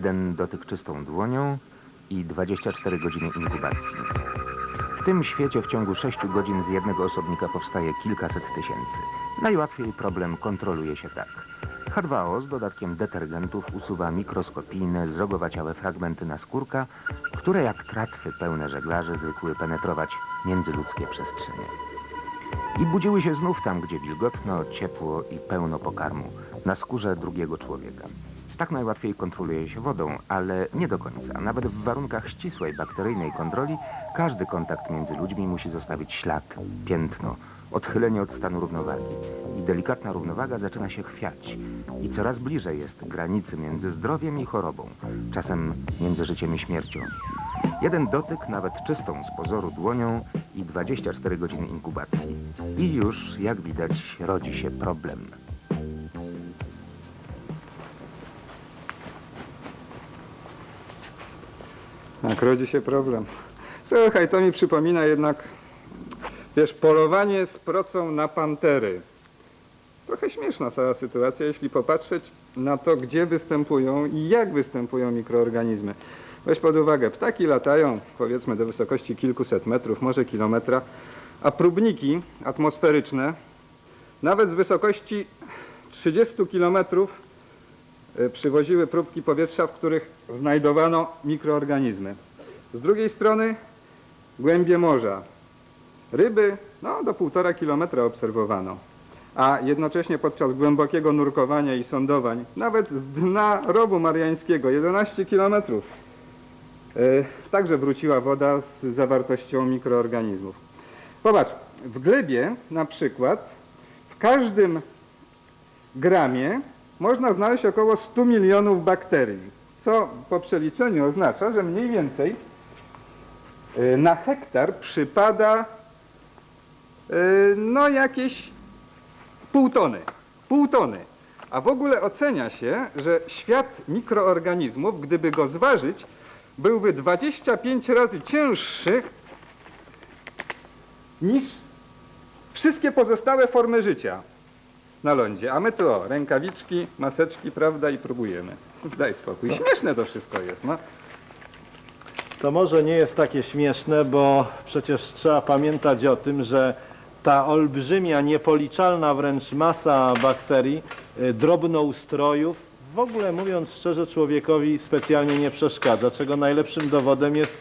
Jeden dotyk czystą dłonią i 24 godziny inkubacji. W tym świecie w ciągu 6 godzin z jednego osobnika powstaje kilkaset tysięcy. Najłatwiej problem kontroluje się tak. H2O z dodatkiem detergentów usuwa mikroskopijne, zrogowaciałe fragmenty naskórka, które jak tratwy pełne żeglarzy zwykły penetrować międzyludzkie przestrzenie. I budziły się znów tam, gdzie wilgotno, ciepło i pełno pokarmu, na skórze drugiego człowieka. Tak najłatwiej kontroluje się wodą, ale nie do końca. Nawet w warunkach ścisłej bakteryjnej kontroli każdy kontakt między ludźmi musi zostawić ślad, piętno, odchylenie od stanu równowagi. I delikatna równowaga zaczyna się chwiać. I coraz bliżej jest granicy między zdrowiem i chorobą, czasem między życiem i śmiercią. Jeden dotyk, nawet czystą z pozoru dłonią i 24 godziny inkubacji. I już, jak widać, rodzi się problem. Tak, rodzi się problem. Słuchaj, to mi przypomina jednak, wiesz, polowanie z procą na pantery. Trochę śmieszna cała sytuacja, jeśli popatrzeć na to, gdzie występują i jak występują mikroorganizmy. Weź pod uwagę, ptaki latają powiedzmy do wysokości kilkuset metrów, może kilometra, a próbniki atmosferyczne nawet z wysokości 30 kilometrów przywoziły próbki powietrza, w których znajdowano mikroorganizmy. Z drugiej strony głębie morza. Ryby no, do półtora kilometra obserwowano, a jednocześnie podczas głębokiego nurkowania i sądowań, nawet z dna rowu mariańskiego, 11 kilometrów, e, także wróciła woda z zawartością mikroorganizmów. Popatrz, w glebie na przykład w każdym gramie można znaleźć około 100 milionów bakterii, co po przeliczeniu oznacza, że mniej więcej y, na hektar przypada y, no jakieś pół tony. Pół tony. A w ogóle ocenia się, że świat mikroorganizmów, gdyby go zważyć, byłby 25 razy cięższy niż wszystkie pozostałe formy życia na lądzie. A my tu o, rękawiczki, maseczki, prawda, i próbujemy. Daj spokój. Śmieszne to wszystko jest, no. To może nie jest takie śmieszne, bo przecież trzeba pamiętać o tym, że ta olbrzymia, niepoliczalna wręcz masa bakterii, y, drobnoustrojów, w ogóle mówiąc szczerze, człowiekowi specjalnie nie przeszkadza, czego najlepszym dowodem jest,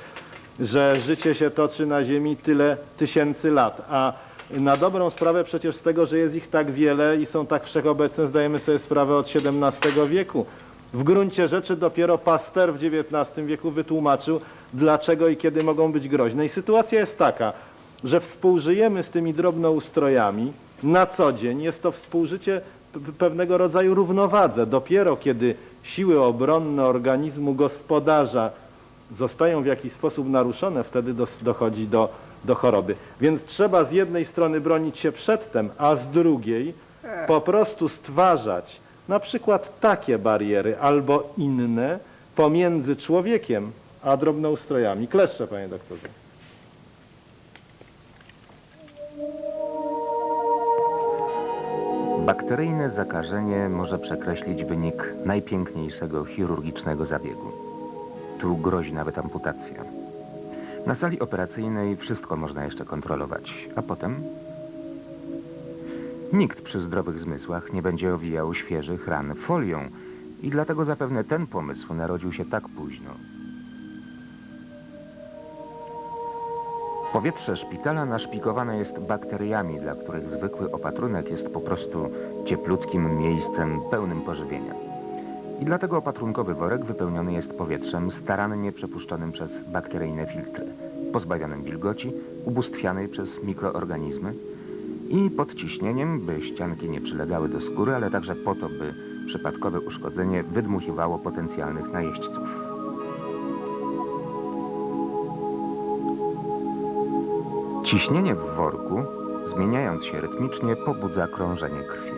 że życie się toczy na Ziemi tyle tysięcy lat, a na dobrą sprawę przecież z tego, że jest ich tak wiele i są tak wszechobecne, zdajemy sobie sprawę od XVII wieku. W gruncie rzeczy dopiero Pasteur w XIX wieku wytłumaczył, dlaczego i kiedy mogą być groźne. I sytuacja jest taka, że współżyjemy z tymi drobnoustrojami na co dzień. Jest to współżycie pewnego rodzaju równowadze. Dopiero kiedy siły obronne organizmu gospodarza zostają w jakiś sposób naruszone, wtedy dochodzi do, do choroby. Więc trzeba z jednej strony bronić się przedtem, a z drugiej po prostu stwarzać na przykład takie bariery albo inne pomiędzy człowiekiem a drobnoustrojami. Kleszcze, panie doktorze. Bakteryjne zakażenie może przekreślić wynik najpiękniejszego chirurgicznego zabiegu. Tu grozi nawet amputacja. Na sali operacyjnej wszystko można jeszcze kontrolować, a potem nikt przy zdrowych zmysłach nie będzie owijał świeżych ran folią i dlatego zapewne ten pomysł narodził się tak późno. Powietrze szpitala naszpikowane jest bakteriami, dla których zwykły opatrunek jest po prostu cieplutkim miejscem pełnym pożywienia. I dlatego opatrunkowy worek wypełniony jest powietrzem starannie przepuszczonym przez bakteryjne filtry, pozbawionym wilgoci, ubóstwianej przez mikroorganizmy i pod ciśnieniem, by ścianki nie przylegały do skóry, ale także po to, by przypadkowe uszkodzenie wydmuchiwało potencjalnych najeźdźców. Ciśnienie w worku, zmieniając się rytmicznie, pobudza krążenie krwi.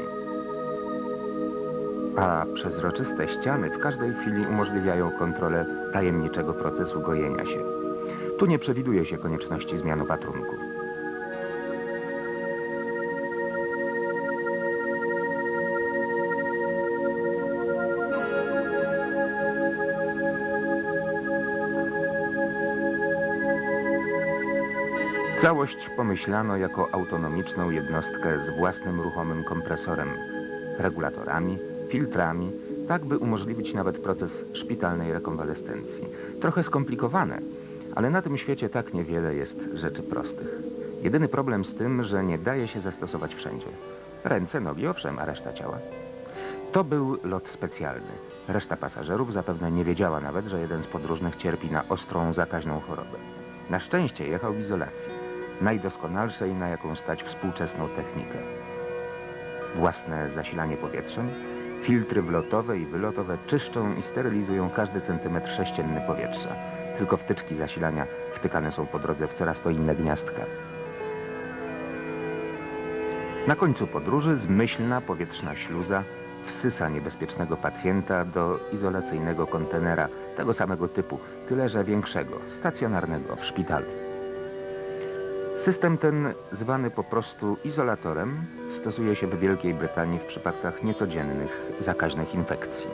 A przezroczyste ściany w każdej chwili umożliwiają kontrolę tajemniczego procesu gojenia się. Tu nie przewiduje się konieczności zmian opatrunku. Całość pomyślano jako autonomiczną jednostkę z własnym ruchomym kompresorem, regulatorami, filtrami, tak by umożliwić nawet proces szpitalnej rekonwalescencji. Trochę skomplikowane, ale na tym świecie tak niewiele jest rzeczy prostych. Jedyny problem z tym, że nie daje się zastosować wszędzie. Ręce, nogi, owszem, a reszta ciała? To był lot specjalny. Reszta pasażerów zapewne nie wiedziała nawet, że jeden z podróżnych cierpi na ostrą, zakaźną chorobę. Na szczęście jechał w izolacji, najdoskonalszej, na jaką stać współczesną technikę. Własne zasilanie powietrzem, filtry wlotowe i wylotowe czyszczą i sterylizują każdy centymetr sześcienny powietrza. Tylko wtyczki zasilania wtykane są po drodze w coraz to inne gniazdka. Na końcu podróży zmyślna powietrzna śluza wsysa niebezpiecznego pacjenta do izolacyjnego kontenera tego samego typu, tyle że większego, stacjonarnego w szpitalu. System ten, zwany po prostu izolatorem, stosuje się w Wielkiej Brytanii w przypadkach niecodziennych, zakaźnych infekcji.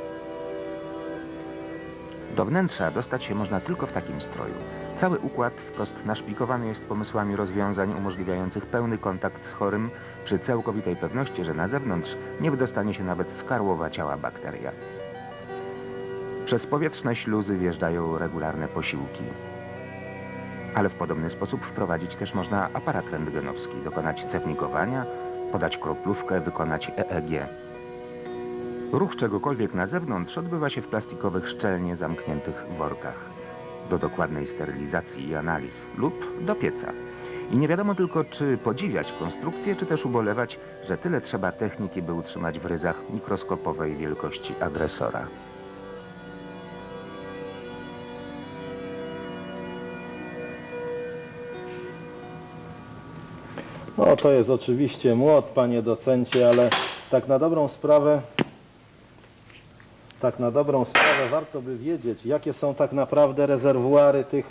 Do wnętrza dostać się można tylko w takim stroju. Cały układ wprost naszpikowany jest pomysłami rozwiązań umożliwiających pełny kontakt z chorym przy całkowitej pewności, że na zewnątrz nie wydostanie się nawet skarłowa ciała bakteria. Przez powietrzne śluzy wjeżdżają regularne posiłki. Ale w podobny sposób wprowadzić też można aparat rentgenowski, dokonać cewnikowania, podać kroplówkę, wykonać EEG. Ruch czegokolwiek na zewnątrz odbywa się w plastikowych szczelnie zamkniętych workach. Do dokładnej sterylizacji i analiz lub do pieca. I nie wiadomo tylko, czy podziwiać konstrukcję, czy też ubolewać, że tyle trzeba techniki, by utrzymać w ryzach mikroskopowej wielkości agresora. To jest oczywiście młot, panie docencie, ale tak na dobrą sprawę, tak na dobrą sprawę warto by wiedzieć, jakie są tak naprawdę rezerwuary tych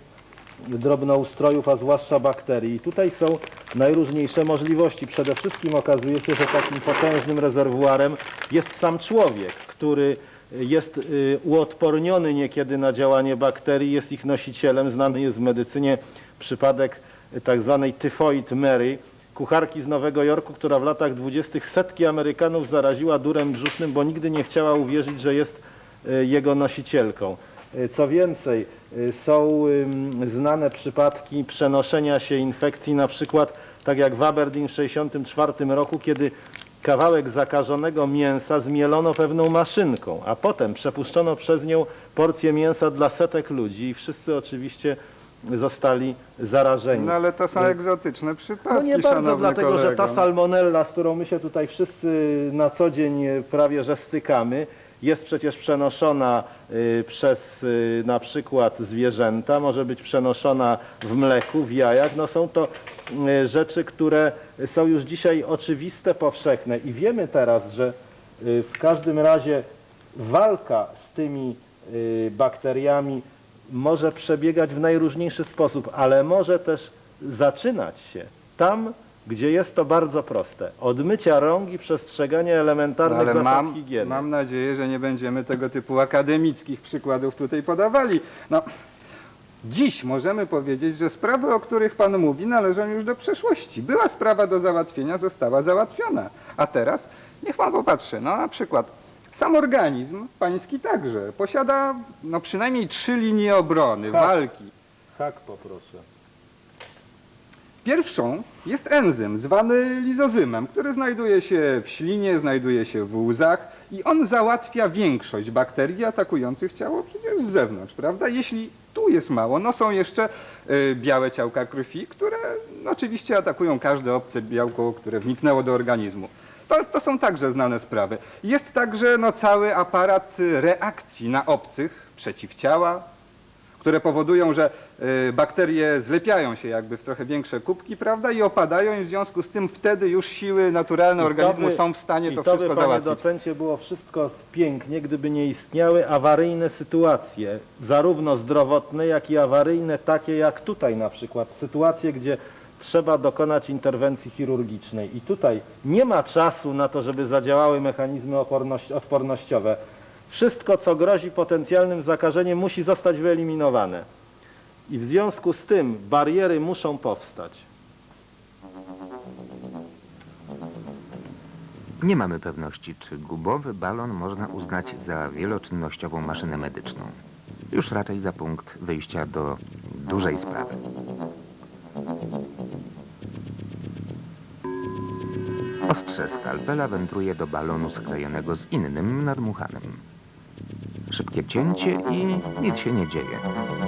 drobnoustrojów, a zwłaszcza bakterii. I tutaj są najróżniejsze możliwości. Przede wszystkim okazuje się, że takim potężnym rezerwuarem jest sam człowiek, który jest y, uodporniony niekiedy na działanie bakterii, jest ich nosicielem. Znany jest w medycynie przypadek y, tak zwanej typhoid Mary, kucharki z Nowego Jorku, która w latach dwudziestych setki Amerykanów zaraziła durem brzusznym, bo nigdy nie chciała uwierzyć, że jest y, jego nosicielką. Y, Co więcej, y, są znane przypadki przenoszenia się infekcji, na przykład tak jak w Aberdeen w 1964 roku, kiedy kawałek zakażonego mięsa zmielono pewną maszynką, a potem przepuszczono przez nią porcję mięsa dla setek ludzi i wszyscy oczywiście zostali zarażeni. No ale to są egzotyczne przypadki, No nie bardzo, szanowny dlatego kolego. że ta salmonella, z którą my się tutaj wszyscy na co dzień e, prawie że stykamy, jest przecież przenoszona y, przez y, na przykład zwierzęta, może być przenoszona w mleku, w jajach. No są to y, rzeczy, które są już dzisiaj oczywiste, powszechne i wiemy teraz, że y, w każdym razie walka z tymi y, bakteriami może przebiegać w najróżniejszy sposób, ale może też zaczynać się tam, gdzie jest to bardzo proste. Od mycia rąk i przestrzegania No, elementarnych ale zasad mam, higieny. mam nadzieję, że nie będziemy tego typu akademickich przykładów tutaj podawali. No, Dziś możemy powiedzieć, że sprawy, o których Pan mówi, należą już do przeszłości. Była sprawa do załatwienia, została załatwiona. A teraz niech Pan popatrzy, no na przykład sam organizm pański także posiada no przynajmniej trzy linie obrony, Tak. walki. Hak poproszę. Pierwszą jest enzym zwany lizozymem, który znajduje się w ślinie, znajduje się w łzach i on załatwia większość bakterii atakujących ciało przecież z zewnątrz, prawda? Jeśli tu jest mało, no są jeszcze y, białe ciałka krwi, które no, oczywiście atakują każde obce białko, które wniknęło do organizmu. To, to są także znane sprawy. Jest także no, cały aparat y, reakcji na obcych, przeciwciała, które powodują, że y, bakterie zlepiają się jakby w trochę większe kubki, prawda, i opadają i w związku z tym wtedy już siły naturalne I organizmu by- są w stanie to to by, wszystko panie załatwić. docencie, było wszystko pięknie, gdyby nie istniały awaryjne sytuacje, zarówno zdrowotne, jak i awaryjne, takie jak tutaj na przykład, sytuacje, gdzie trzeba dokonać interwencji chirurgicznej. I tutaj nie ma czasu na to, żeby zadziałały mechanizmy odpornościowe. Wszystko, co grozi potencjalnym zakażeniem, musi zostać wyeliminowane. I w związku z tym bariery muszą powstać. Nie mamy pewności, czy gubowy balon można uznać za wieloczynnościową maszynę medyczną. Już raczej za punkt wyjścia do dużej sprawy. Ostrze skalpela wędruje do balonu sklejonego z innym nadmuchanym. Szybkie cięcie i nic się nie dzieje.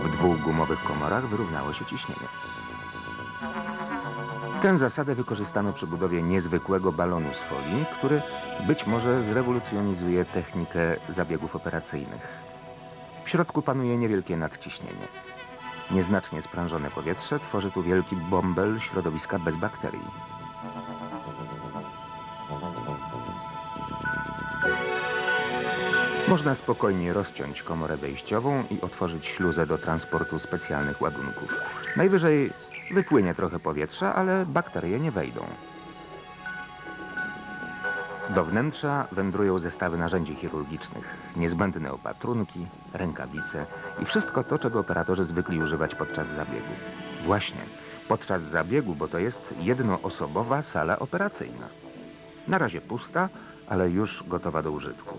W dwóch gumowych komorach wyrównało się ciśnienie. Tę zasadę wykorzystano przy budowie niezwykłego balonu z folii, który być może zrewolucjonizuje technikę zabiegów operacyjnych. W środku panuje niewielkie nadciśnienie. Nieznacznie sprężone powietrze tworzy tu wielki bąbel środowiska bez bakterii. Można spokojnie rozciąć komorę wejściową i otworzyć śluzę do transportu specjalnych ładunków. Najwyżej wypłynie trochę powietrza, ale bakterie nie wejdą. Do wnętrza wędrują zestawy narzędzi chirurgicznych, niezbędne opatrunki, rękawice i wszystko to, czego operatorzy zwykli używać podczas zabiegu. Właśnie, podczas zabiegu, bo to jest jednoosobowa sala operacyjna. Na razie pusta, ale już gotowa do użytku.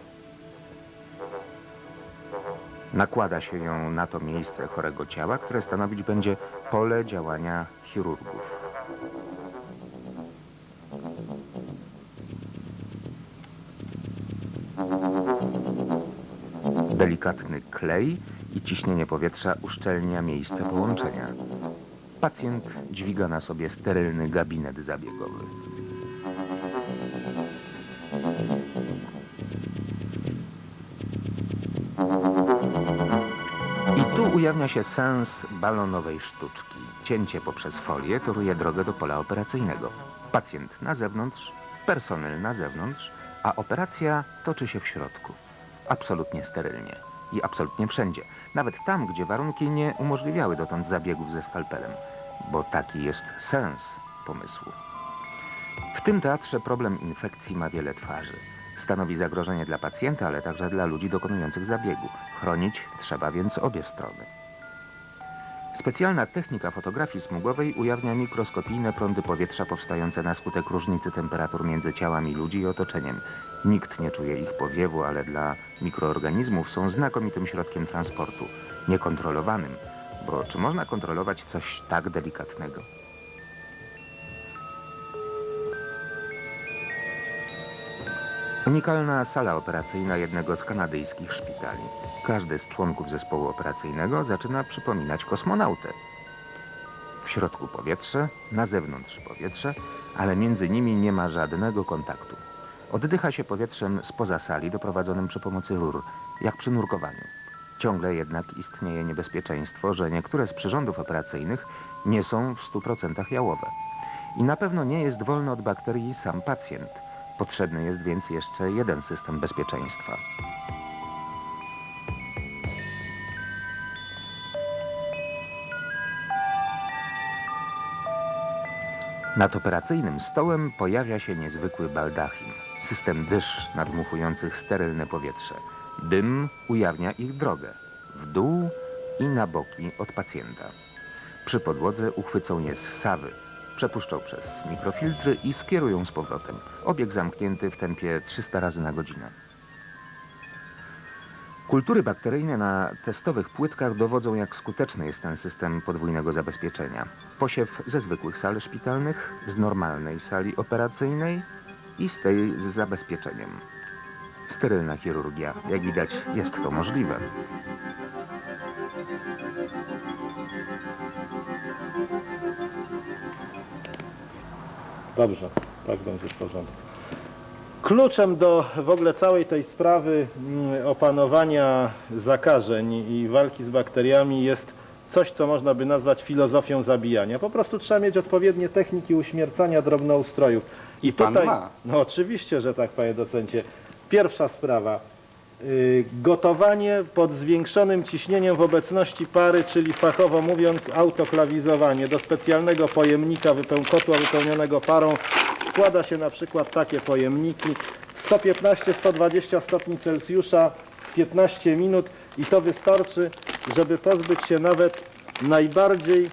Nakłada się ją na to miejsce chorego ciała, które stanowić będzie pole działania chirurgów. Delikatny klej i ciśnienie powietrza uszczelnia miejsce połączenia. Pacjent dźwiga na sobie sterylny gabinet zabiegowy. Ujawnia się sens balonowej sztuczki. Cięcie poprzez folię toruje drogę do pola operacyjnego. Pacjent na zewnątrz, personel na zewnątrz, a operacja toczy się w środku. Absolutnie sterylnie. I absolutnie wszędzie. Nawet tam, gdzie warunki nie umożliwiały dotąd zabiegów ze skalpelem. Bo taki jest sens pomysłu. W tym teatrze problem infekcji ma wiele twarzy. Stanowi zagrożenie dla pacjenta, ale także dla ludzi dokonujących zabiegu. Chronić trzeba więc obie strony. Specjalna technika fotografii smugowej ujawnia mikroskopijne prądy powietrza powstające na skutek różnicy temperatur między ciałami ludzi i otoczeniem. Nikt nie czuje ich powiewu, ale dla mikroorganizmów są znakomitym środkiem transportu, niekontrolowanym, bo czy można kontrolować coś tak delikatnego? Unikalna sala operacyjna jednego z kanadyjskich szpitali. Każdy z członków zespołu operacyjnego zaczyna przypominać kosmonautę. W środku powietrze, na zewnątrz powietrze, ale między nimi nie ma żadnego kontaktu. Oddycha się powietrzem spoza sali doprowadzonym przy pomocy rur, jak przy nurkowaniu. Ciągle jednak istnieje niebezpieczeństwo, że niektóre z przyrządów operacyjnych nie są w 100% jałowe. I na pewno nie jest wolny od bakterii sam pacjent. Potrzebny jest więc jeszcze jeden system bezpieczeństwa. Nad operacyjnym stołem pojawia się niezwykły baldachim. System dysz nadmuchujących sterylne powietrze. Dym ujawnia ich drogę. W dół i na boki od pacjenta. Przy podłodze uchwycą je z sawy, przepuszczą przez mikrofiltry i skierują z powrotem. Obieg zamknięty w tempie 300 razy na godzinę. Kultury bakteryjne na testowych płytkach dowodzą, jak skuteczny jest ten system podwójnego zabezpieczenia. Posiew ze zwykłych sal szpitalnych, z normalnej sali operacyjnej i z tej z zabezpieczeniem. Sterylna chirurgia, jak widać, jest to możliwe. Dobrze, tak będzie w porządku. Kluczem do w ogóle całej tej sprawy mm, opanowania zakażeń i walki z bakteriami jest coś, co można by nazwać filozofią zabijania. Po prostu trzeba mieć odpowiednie techniki uśmiercania drobnoustrojów. I pan ma. No oczywiście, że tak, panie docencie. Pierwsza sprawa. Y, Gotowanie pod zwiększonym ciśnieniem w obecności pary, czyli fachowo mówiąc autoklawizowanie. Do specjalnego pojemnika wypeł- kotła wypełnionego parą wkłada się na przykład takie pojemniki 115-120 stopni Celsjusza 15 minut i to wystarczy, żeby pozbyć się nawet najbardziej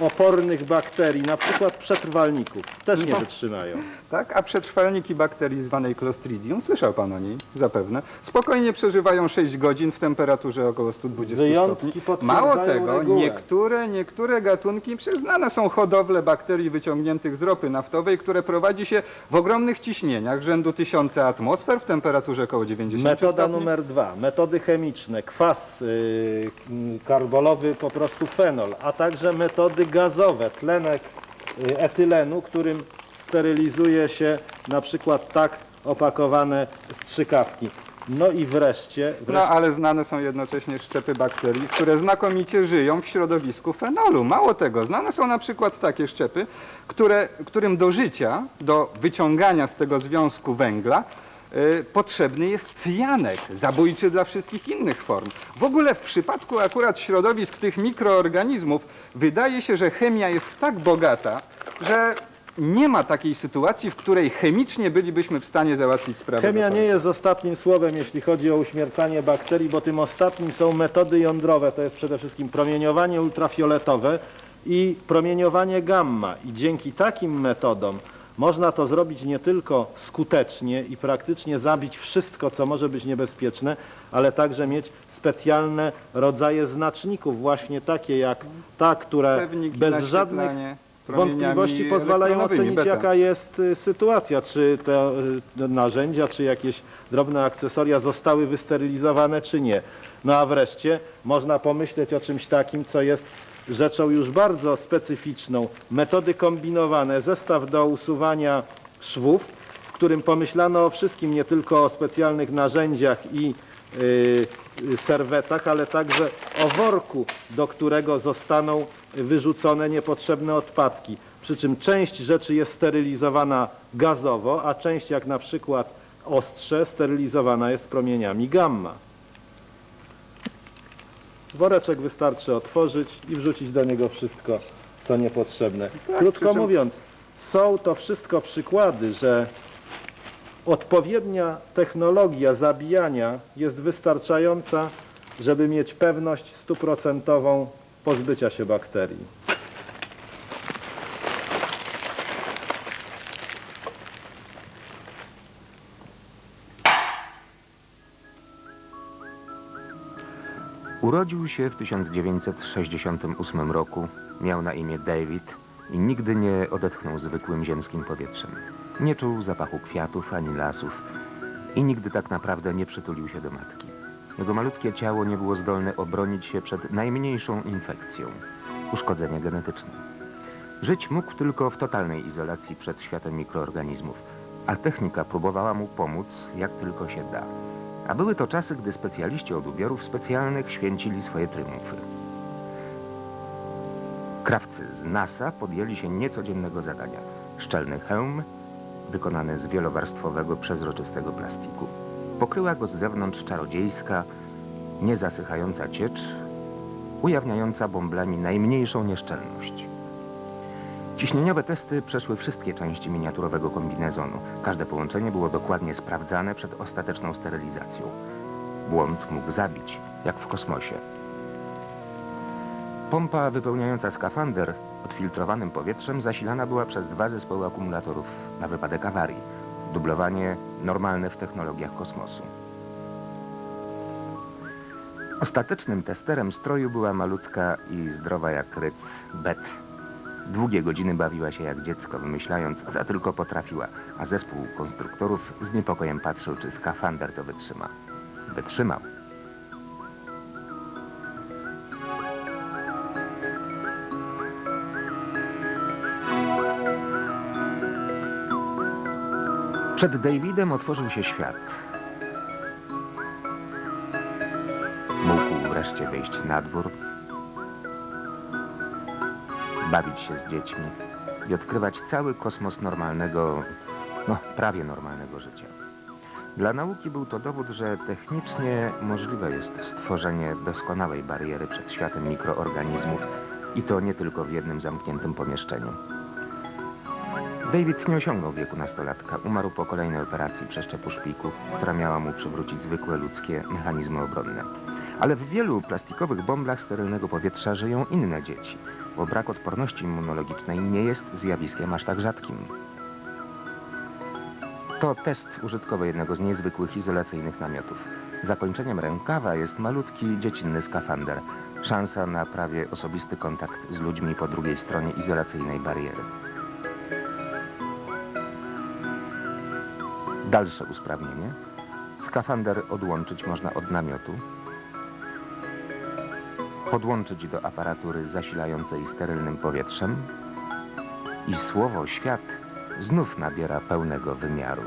opornych bakterii, na przykład przetrwalników. Też nie No. wytrzymają. Tak, a przetrwalniki bakterii zwanej Clostridium, słyszał pan o niej zapewne, spokojnie przeżywają 6 godzin w temperaturze około 120 Wyjątki stopni. potwierdzają Mało tego, regułę. niektóre, niektóre gatunki przyznane są hodowle bakterii wyciągniętych z ropy naftowej, które prowadzi się w ogromnych ciśnieniach rzędu 1000 atmosfer w temperaturze około 90 Metoda stopni. numer dwa, metody chemiczne, kwas yy, karbolowy, po prostu fenol, a także metody gazowe, tlenek yy, etylenu, którym sterylizuje się na przykład tak opakowane strzykawki. No i wreszcie, No wreszcie ale znane są jednocześnie szczepy bakterii, które znakomicie żyją w środowisku fenolu. Mało tego, znane są na przykład takie szczepy, które, którym do życia, do wyciągania z tego związku węgla y, potrzebny jest cyjanek, zabójczy dla wszystkich innych form. W ogóle w przypadku akurat środowisk tych mikroorganizmów wydaje się, że chemia jest tak bogata, że nie ma takiej sytuacji, w której chemicznie bylibyśmy w stanie załatwić sprawę. chemia nie jest ostatnim słowem, jeśli chodzi o uśmiercanie bakterii, bo tym ostatnim są metody jądrowe, to jest przede wszystkim promieniowanie ultrafioletowe i promieniowanie gamma. I dzięki takim metodom można to zrobić nie tylko skutecznie i praktycznie zabić wszystko, co może być niebezpieczne, ale także mieć specjalne rodzaje znaczników, właśnie takie jak ta, które Pewniki, bez żadnych wątpliwości pozwalają ocenić, beta. jaka jest y, sytuacja, czy te y, narzędzia, czy jakieś drobne akcesoria zostały wysterylizowane, czy nie. No a wreszcie można pomyśleć o czymś takim, co jest rzeczą już bardzo specyficzną. Metody kombinowane, zestaw do usuwania szwów, w którym pomyślano o wszystkim, nie tylko o specjalnych narzędziach i y, y, serwetach, ale także o worku, do którego zostaną wyrzucone niepotrzebne odpadki. Przy czym część rzeczy jest sterylizowana gazowo, a część jak na przykład ostrze sterylizowana jest promieniami gamma. Woreczek wystarczy otworzyć i wrzucić do niego wszystko, co niepotrzebne. Tak, Krótko czym- mówiąc, są to wszystko przykłady, że odpowiednia technologia zabijania jest wystarczająca, żeby mieć pewność stuprocentową pozbycia się bakterii. Urodził się w 1968 roku, miał na imię David i nigdy nie odetchnął zwykłym ziemskim powietrzem. Nie czuł zapachu kwiatów ani lasów i nigdy tak naprawdę nie przytulił się do matki. Jego malutkie ciało nie było zdolne obronić się przed najmniejszą infekcją, uszkodzeniem genetycznym. Żyć mógł tylko w totalnej izolacji przed światem mikroorganizmów, a technika próbowała mu pomóc jak tylko się da. A były to czasy, gdy specjaliści od ubiorów specjalnych święcili swoje tryumfy. Krawcy z NASA podjęli się niecodziennego zadania. Szczelny hełm, wykonany z wielowarstwowego, przezroczystego plastiku. Pokryła go z zewnątrz czarodziejska, niezasychająca ciecz, ujawniająca bąblami najmniejszą nieszczelność. Ciśnieniowe testy przeszły wszystkie części miniaturowego kombinezonu. Każde połączenie było dokładnie sprawdzane przed ostateczną sterylizacją. Błąd mógł zabić, jak w kosmosie. Pompa wypełniająca skafander odfiltrowanym powietrzem zasilana była przez dwa zespoły akumulatorów na wypadek awarii. Dublowanie normalne w technologiach kosmosu. Ostatecznym testerem stroju była malutka i zdrowa jak ryc Bet. Długie godziny bawiła się jak dziecko, wymyślając, co tylko potrafiła, a zespół konstruktorów z niepokojem patrzył, czy skafander to wytrzyma. Wytrzymał. Przed Davidem otworzył się świat. Mógł wreszcie wyjść na dwór, bawić się z dziećmi i odkrywać cały kosmos normalnego, no prawie normalnego życia. Dla nauki był to dowód, że technicznie możliwe jest stworzenie doskonałej bariery przed światem mikroorganizmów i to nie tylko w jednym zamkniętym pomieszczeniu. David nie osiągnął wieku nastolatka. Umarł po kolejnej operacji przeszczepu szpiku, która miała mu przywrócić zwykłe ludzkie mechanizmy obronne. Ale w wielu plastikowych bąblach sterylnego powietrza żyją inne dzieci, bo brak odporności immunologicznej nie jest zjawiskiem aż tak rzadkim. To test użytkowy jednego z niezwykłych izolacyjnych namiotów. Zakończeniem rękawa jest malutki, dziecinny skafander. Szansa na prawie osobisty kontakt z ludźmi po drugiej stronie izolacyjnej bariery. Dalsze usprawnienie. Skafander odłączyć można od namiotu. Podłączyć do aparatury zasilającej sterylnym powietrzem. I słowo świat znów nabiera pełnego wymiaru.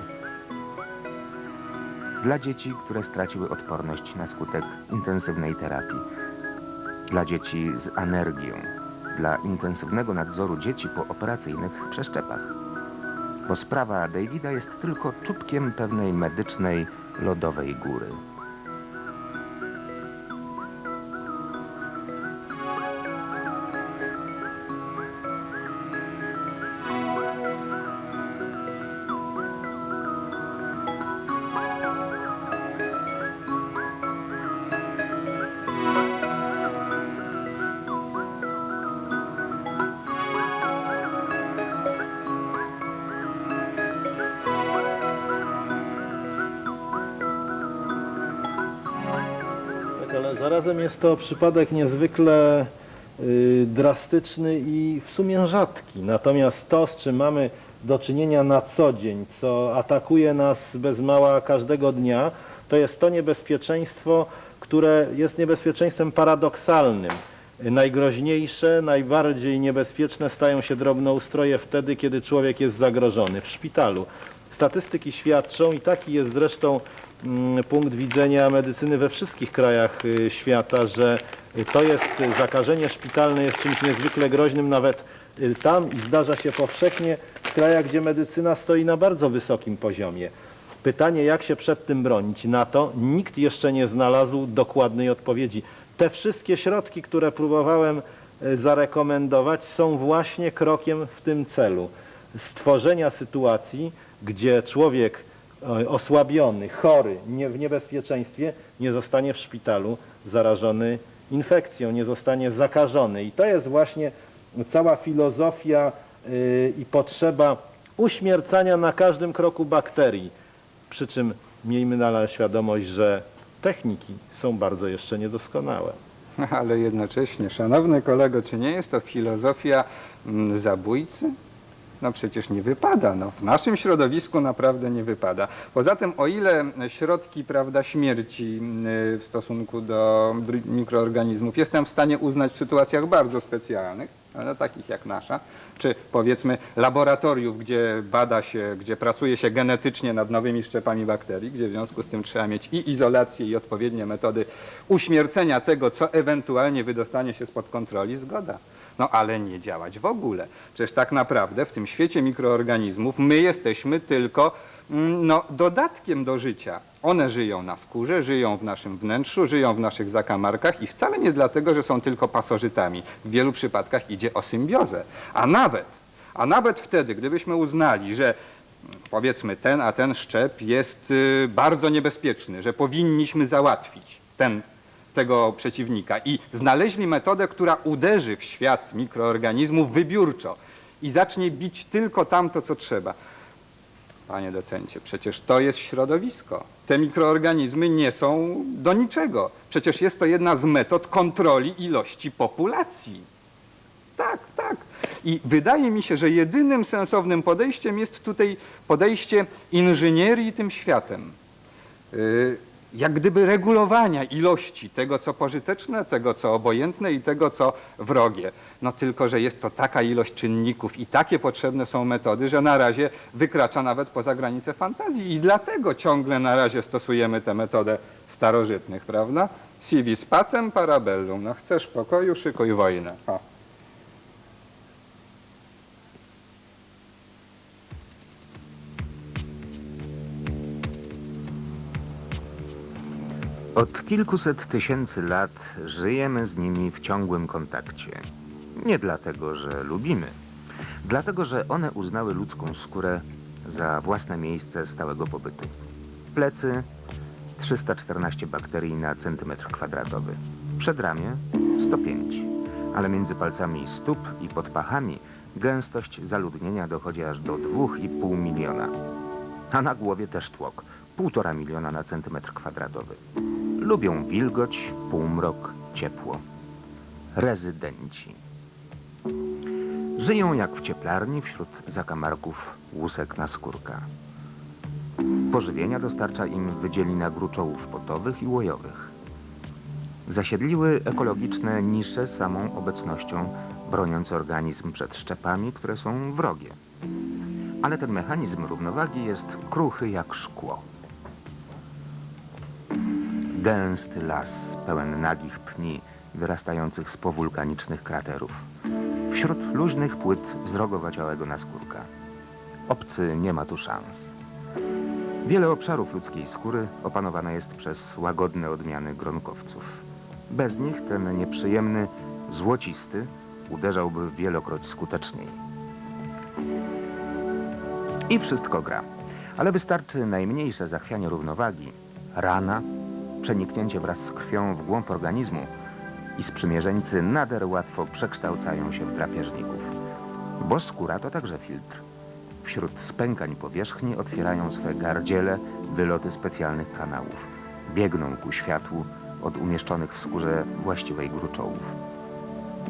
Dla dzieci, które straciły odporność na skutek intensywnej terapii. Dla dzieci z anergią. Dla intensywnego nadzoru dzieci po operacyjnych przeszczepach bo sprawa Davida jest tylko czubkiem pewnej medycznej lodowej góry. Ale zarazem jest to przypadek niezwykle y, drastyczny i w sumie rzadki. Natomiast to, z czym mamy do czynienia na co dzień, co atakuje nas bez mała każdego dnia, to jest to niebezpieczeństwo, które jest niebezpieczeństwem paradoksalnym. Najgroźniejsze, najbardziej niebezpieczne stają się drobnoustroje wtedy, kiedy człowiek jest zagrożony w szpitalu. Statystyki świadczą i taki jest zresztą punkt widzenia medycyny we wszystkich krajach y, świata, że to jest zakażenie szpitalne jest czymś niezwykle groźnym nawet y, tam i zdarza się powszechnie w krajach, gdzie medycyna stoi na bardzo wysokim poziomie. Pytanie, jak się przed tym bronić, na to nikt jeszcze nie znalazł dokładnej odpowiedzi. Te wszystkie środki, które próbowałem y, zarekomendować, są właśnie krokiem w tym celu. Stworzenia sytuacji, gdzie człowiek osłabiony, chory, nie, w niebezpieczeństwie nie zostanie w szpitalu zarażony infekcją, nie zostanie zakażony. I to jest właśnie cała filozofia y, i potrzeba uśmiercania na każdym kroku bakterii. Przy czym miejmy nadal świadomość, że techniki są bardzo jeszcze niedoskonałe. Ale jednocześnie, szanowny kolego, czy nie jest to filozofia mm, zabójcy? No przecież nie wypada. No. W naszym środowisku naprawdę nie wypada. Poza tym, o ile środki prawda, śmierci mm, w stosunku do mikroorganizmów jestem w stanie uznać w sytuacjach bardzo specjalnych, ale takich jak nasza, czy powiedzmy laboratoriów, gdzie bada się, gdzie pracuje się genetycznie nad nowymi szczepami bakterii, gdzie w związku z tym trzeba mieć i izolację, i odpowiednie metody uśmiercenia tego, co ewentualnie wydostanie się spod kontroli, zgoda. No ale nie działać w ogóle. Przecież tak naprawdę w tym świecie mikroorganizmów my jesteśmy tylko mm, no, dodatkiem do życia. One żyją na skórze, żyją w naszym wnętrzu, żyją w naszych zakamarkach i wcale nie dlatego, że są tylko pasożytami. W wielu przypadkach idzie o symbiozę. A nawet, a nawet wtedy, gdybyśmy uznali, że mm, powiedzmy ten, a ten szczep jest y, bardzo niebezpieczny, że powinniśmy załatwić ten tego przeciwnika i znaleźli metodę, która uderzy w świat mikroorganizmów wybiórczo i zacznie bić tylko tamto, co trzeba. Panie docencie, przecież to jest środowisko. Te mikroorganizmy nie są do niczego. Przecież jest to jedna z metod kontroli ilości populacji. Tak, tak. I wydaje mi się, że jedynym sensownym podejściem jest tutaj podejście inżynierii tym światem. Yy, jak gdyby regulowania ilości tego, co pożyteczne, tego, co obojętne i tego, co wrogie. No tylko, że jest to taka ilość czynników i takie potrzebne są metody, że na razie wykracza nawet poza granice fantazji i dlatego ciągle na razie stosujemy tę metodę starożytnych, prawda? Sivi spacem parabellum. No chcesz pokoju, szykuj wojnę. Od kilkuset tysięcy lat żyjemy z nimi w ciągłym kontakcie. Nie dlatego, że lubimy. Dlatego, że one uznały ludzką skórę za własne miejsce stałego pobytu. Plecy 314 bakterii na centymetr kwadratowy. Przedramię 105, ale między palcami stóp i pod pachami gęstość zaludnienia dochodzi aż do 2,5 miliona. A na głowie też tłok 1,5 miliona na centymetr kwadratowy. Lubią wilgoć, półmrok, ciepło. Rezydenci. Żyją jak w cieplarni wśród zakamarków łusek na skórka. Pożywienia dostarcza im wydzielina gruczołów potowych i łojowych. Zasiedliły ekologiczne nisze samą obecnością, broniąc organizm przed szczepami, które są wrogie. Ale ten mechanizm równowagi jest kruchy jak szkło. Gęsty las, pełen nagich pni, wyrastających z powulkanicznych kraterów. Wśród luźnych płyt wzrogowaciałego naskórka. Obcy nie ma tu szans. Wiele obszarów ludzkiej skóry opanowane jest przez łagodne odmiany gronkowców. Bez nich ten nieprzyjemny, złocisty uderzałby wielokroć skuteczniej. I wszystko gra. Ale wystarczy najmniejsze zachwianie równowagi, rana, przeniknięcie wraz z krwią w głąb organizmu i sprzymierzeńcy nader łatwo przekształcają się w drapieżników. Bo skóra to także filtr. Wśród spękań powierzchni otwierają swe gardziele wyloty specjalnych kanałów. Biegną ku światłu od umieszczonych w skórze właściwej gruczołów.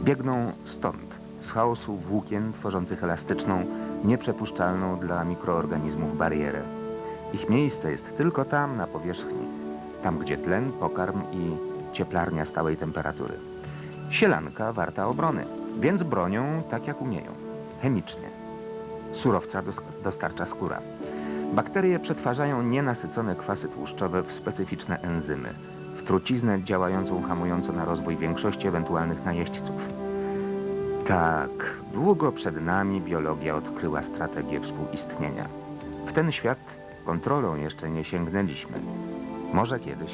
Biegną stąd, z chaosu włókien tworzących elastyczną, nieprzepuszczalną dla mikroorganizmów barierę. Ich miejsce jest tylko tam, na powierzchni, tam gdzie tlen, pokarm i cieplarnia stałej temperatury. Sielanka warta obrony, więc bronią tak jak umieją, chemicznie. Surowca dos- dostarcza skóra. Bakterie przetwarzają nienasycone kwasy tłuszczowe w specyficzne enzymy, w truciznę działającą hamująco na rozwój większości ewentualnych najeźdźców. Tak, długo przed nami biologia odkryła strategię współistnienia. W ten świat kontrolą jeszcze nie sięgnęliśmy. Może kiedyś